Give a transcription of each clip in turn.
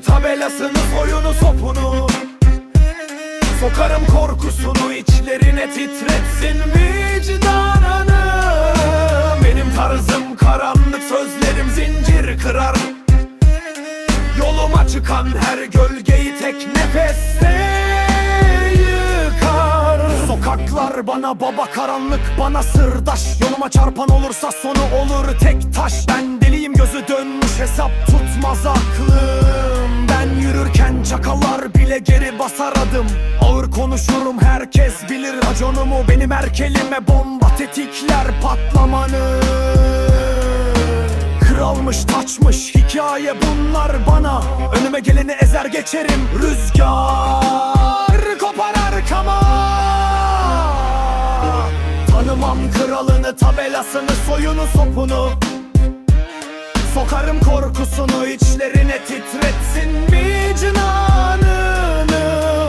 tabelasını soyunu sopunu. Sokarım korkusunu içlerine titretsin vicdanını. Benim tarzım karanlık sözlerim zincir kırar. Yoluma çıkan her gölgeyi tek nefeste Sokaklar bana baba karanlık bana sırdaş. Yoluma çarpan olursa sonu olur tek taş. Ben deliyim gözü dönmüş hesap tutmaz aklım. Ben yürürken çakallar bile geri basar adım. Ağır konuşurum herkes bilir. Raconumu Benim her kelime bomba tetikler patlamanı. Kralmış taçmış hikaye bunlar bana. Önüme geleni ezer geçerim Rüzgar Tanımam kralını tabelasını soyunu sopunu. Sokarım korkusunu içlerine titretsin vicdanını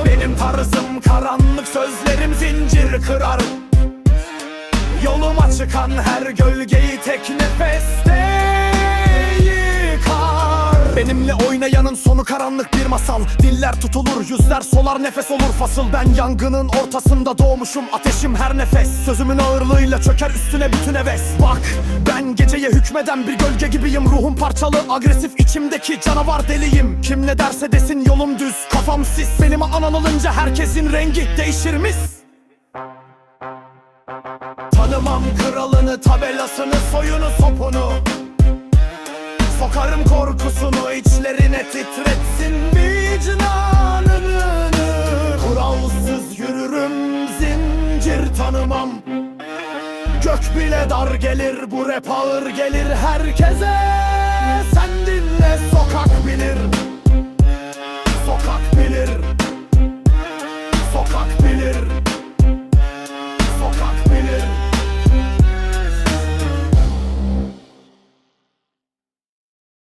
Benim tarzım karanlık sözlerim zincir kırar. Yoluma çıkan her gölgeyi Benimle oynayanın sonu karanlık bir masal. Diller tutulur, yüzler solar, nefes olur fasıl. Ben yangının ortasında doğmuşum, ateşim her nefes. Sözümün ağırlığıyla çöker üstüne bütün heves. Bak, ben geceye hükmeden bir gölge gibiyim. Ruhum parçalı, agresif, içimdeki canavar deliyim. Kim ne derse desin yolum düz, kafam sis. Benim anılınca herkesin rengi değişir mis. Tanımam kralını, tabelasını, soyunu, sopunu. Sokarım Ellerine titretsin vicdanını Kuralsız yürürüm zincir tanımam. Gök bile dar gelir bu rap ağır gelir. Herkese Sen dinle sokak bilir. Sokak bilir. Sokak bilir.